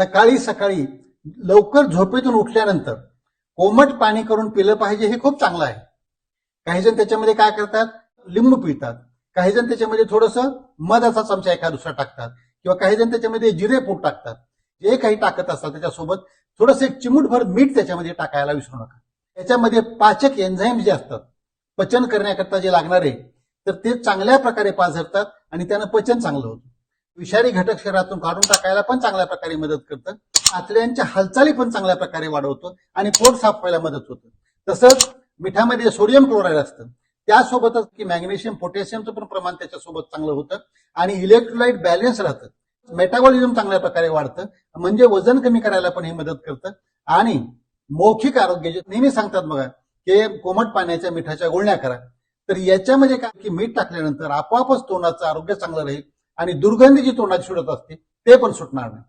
सकाळी सकाळी लवकर झोपेतून उठल्यानंतर कोमट पाणी करून पिलं पाहिजे हे खूप चांगलं आहे. काही जण त्याच्यामध्ये काय करतात? लिंबू पितात. काही जण त्याच्यामध्ये थोडंसं मधाचा चमचा एका दुसरा टाकतात. किंवा काही जण त्याच्यामध्ये जिरेपूड टाकतात. जे काही टाकत असतात त्याच्यासोबत थोडंसं एक चिमूटभर मीठ त्याच्यामध्ये टाकायला विसरू नका. त्याच्यामध्ये पाचक एन्झाईम जे असतात पचन करण्याकरता जे लागणारे तर ते चांगल्या प्रकारे पाझरतात आणि त्यानं पचन चांगलं होतं. विषारी घटक शरीरातून काढून टाकायला पण चांगल्या प्रकारे मदत करतं. आतड्यांच्या हालचाली पण चांगल्या प्रकारे वाढवतं आणि पोट साफ व्हायला मदत होतं. तसंच मिठामध्ये सोडियम क्लोराईड असतं. त्यासोबतच की मॅग्नेशियम पोटॅशियमचं पण प्रमाण त्याच्यासोबत चांगलं होतं आणि इलेक्ट्रोलाइट बॅलन्स राहतं. मेटाबॉलिझम चांगल्या प्रकारे वाढतं. म्हणजे वजन कमी करायला पण हे मदत करतं. आणि मौखिक आरोग्य जे नेहमी सांगतात बघा की कोमट पाण्याच्या मिठाच्या गुळण्या करा. तर याच्यामध्ये काय की मीठ टाकल्यानंतर आपोआपच तोंडाचं आरोग्य चांगलं राहील. आणि दुर्गंधी जी तोंडात सुटत असते ते पण सुटणार नाही.